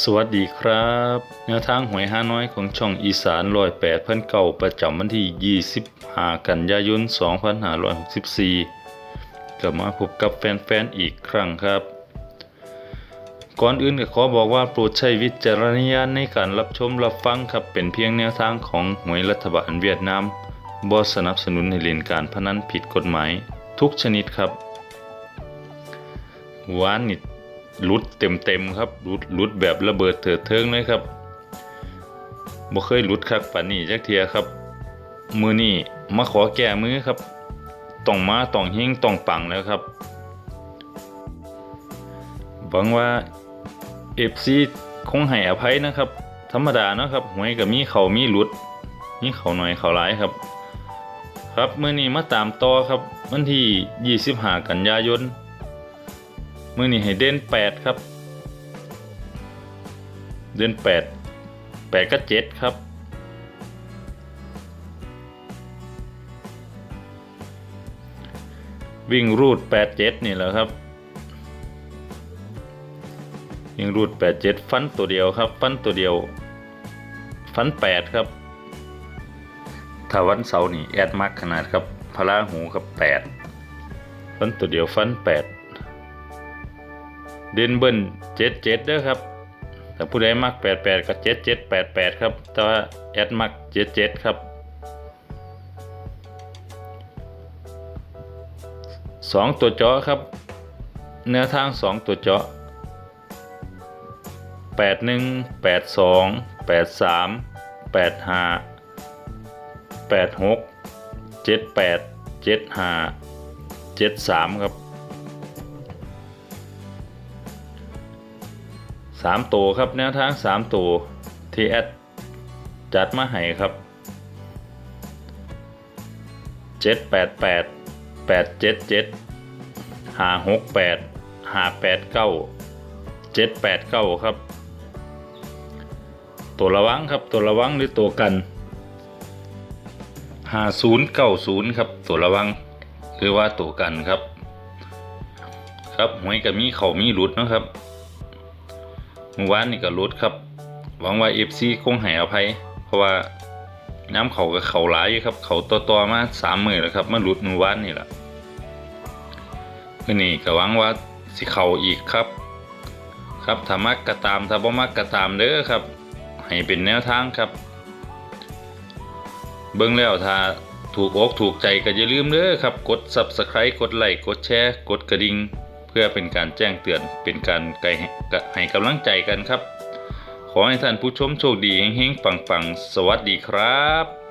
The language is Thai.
สวัสดีครับ แนวทางหวยห้าน้อยของช่องอีสานลอยแปดพันเก่าประจำวันที่ 25 กันยายน 2564 กลับมาพบกับแฟนๆอีกครั้งครับ ก่อนอื่นก็ขอบอกว่าโปรดใช้วิจารณญาณในการรับชมรับฟังครับ เป็นเพียงแนวทางของหวยรัฐบาลเวียดนามบ่สนับสนุนให้เล่นการพนันผิดกฎหมาย ทุกชนิดครับวานนิด รุดเต็มเต็มๆครับรุดรุดแบบระเบิดเถิดเทิงเลยครับบ่เคยรุดคักปานนี้จักเทียครับ มือนี้มาขอแก้มือครับต้องมาต้องเฮงต้องปังแล้วครับหวังว่า FC คงให้อภัยนะครับ ธรรมดาเนาะครับหวยก็มีเขามีหลุด มีเขาหน่อยเขาหลายครับ ครับมือนี้มาตามต่อครับ วันที่ 25 กันยายน มือนี่ให้เด่นแปดครับ เด่นแปดแปดก็เจ็ดครับวิ่งรูดแปดเจ็ดนี่แหละครับ วิ่งรูดแปดเจ็ดฟันตัวเดียวครับ ฟันตัวเดียว ฟันแปดครับถ้าวันเสาร์นี่แอดมักขนาดครับพลาหูครับแปดฟันตัวเดียวฟันแปด เดนเบิ้ลเจ็ดเจ็ดเด้อครับแต่ผู้ใดมักแปดแปดก็เจ็ดเจ็ดแปดแปดครับ แต่ว่าแอดมักเจ็ดเจ็ดครับสองตัวเจาะครับแนวทางสองตัวเจาะแปดหนึ่งแปดสองแปดสามแปดห้าแปดหกเจ็ดแปดเจ็ดห้าเจ็ดสามครับ สามตัวครับแนวทางสามตัวที่แอดจัดมาให้ครับเจ็ดแปดแปดแปดเจ็ดเจ็ดห้าหกแปดห้าแปดเก้าเจ็ดแปดเก้าครับ ตัวระวังครับตัวระวังหรือตัวกันห้าศูนย์เก้าศูนย์ครับ ตัวระวังหรือว่าตัวกันครับ ครับหวยกับมีเขามีหลุดนะครับ เมื่อวานนี่ก็ลดครับ หวังว่า FC คงให้อภัย เพราะว่าน้ำเขากับเขาหลายอยู่ครับ เขาตัวตัวๆมาสามหมือแล้วครับมาหลุดเมื่อวานนี่แหละมื่อนี้ก็หวังว่าสิเขาอีกครับ ครับถ้ามักกระตามถ้าบ่มักกระตามเด้อครับ ให้เป็นแนวทางครับ เบิ่งแล้วถ้าถูกอกถูกใจก็อย่าลืมเด้อครับ กด Subscribe กดไลค์กดแชร์ กดกระดิ่ง พื่อเป็นการแจ้งเตือนเป็นการไกลให้กำลังใจกันครับ ขอให้ท่านผู้ชมโชคดีเฮงๆปังๆ สวัสดีครับ